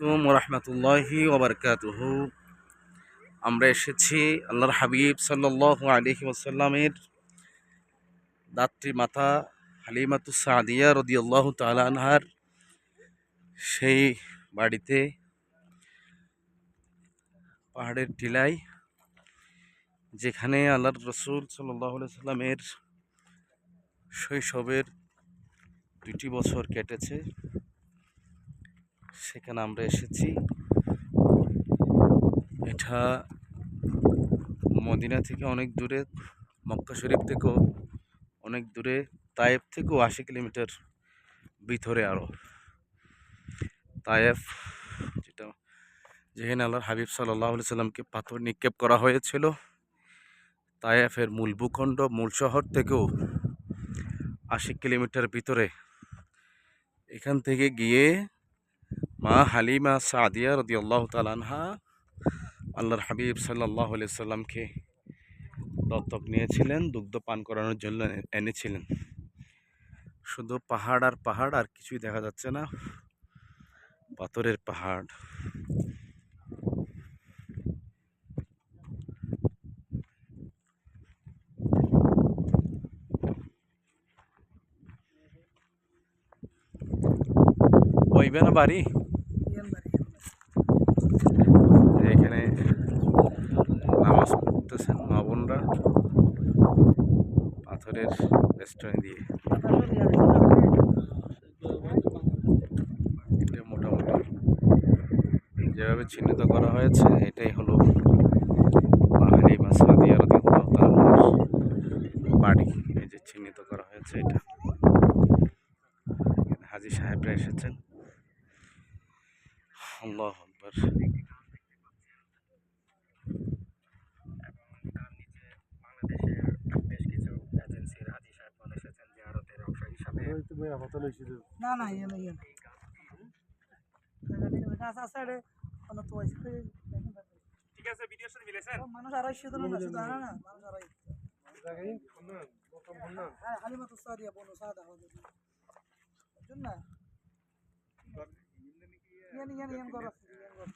আলাইকুম রহমতুল্লাহি ওবরকাতুহ। আমরা এসেছি আল্লাহর হাবিব সাল্লাহ আলহি ওসাল্লামের দাত্রী মাতা হালিমাতু সাদিয়া রদি আল্লাহ তালানহার সেই বাড়িতে পাহাড়ের টিলায়, যেখানে আল্লাহর রসুল সাল্লাহ সাল্লামের শৈশবের দুটি বছর কেটেছে। সেখানে আমরা এসেছি। এটা মদিনা থেকে অনেক দূরে, মক্কা শরীফ থেকেও অনেক দূরে, তায়েফ থেকেও আশি কিলোমিটার ভিতরে আরও তায়েফ যেটা, যেখানে আল্লাহর হাবিব সাল্লাহ সাল্লামকে পাথর নিক্ষেপ করা হয়েছিল। তায়েফের মূল ভূখণ্ড, মূল শহর থেকেও আশি কিলোমিটার ভিতরে। এখান থেকে গিয়ে মা হালিমা সাদিয়া রদি আল্লাহ তালানহা আল্লাহর হাবিব সাল্লাহ সাল্লামকে দত্তক নিয়েছিলেন, দুগ্ধ পান করানোর জন্য এনেছিলেন। শুধু পাহাড় আর পাহাড়, আর কিছুই দেখা যাচ্ছে না। পাথরের পাহাড়। ওইবে না বাড়ি এখানে নামাজ পড়তেছেন মা বোনরা পাথরের রেস্টুরেন্ট দিয়ে। এটা মোটামুটি। যেভাবে চিহ্নিত করা হয়েছে, এটাই হলো পাহাড়ি রাদিয়াল্লাহু তাআলার বাড়ি। এই যে চিহ্নিত করা হয়েছে এটা। হাজি সাহেবরা এসেছেন। আল্লাহ আকবার। না না ইয়ে না ইয়ে না গাছ আছে রে কোনো তো আছে ঠিক আছে ভিডিওর সাথে মিলেছেন মানুষ আড়াইশো জন আছে জানা না মানুষ আড়াইশো হ্যাঁ হালিমা তো সাদিয়া বনো সাদা আমাদের বুঝুন না ইয়ান ইয়ান ইয়ান করো ইয়ান করো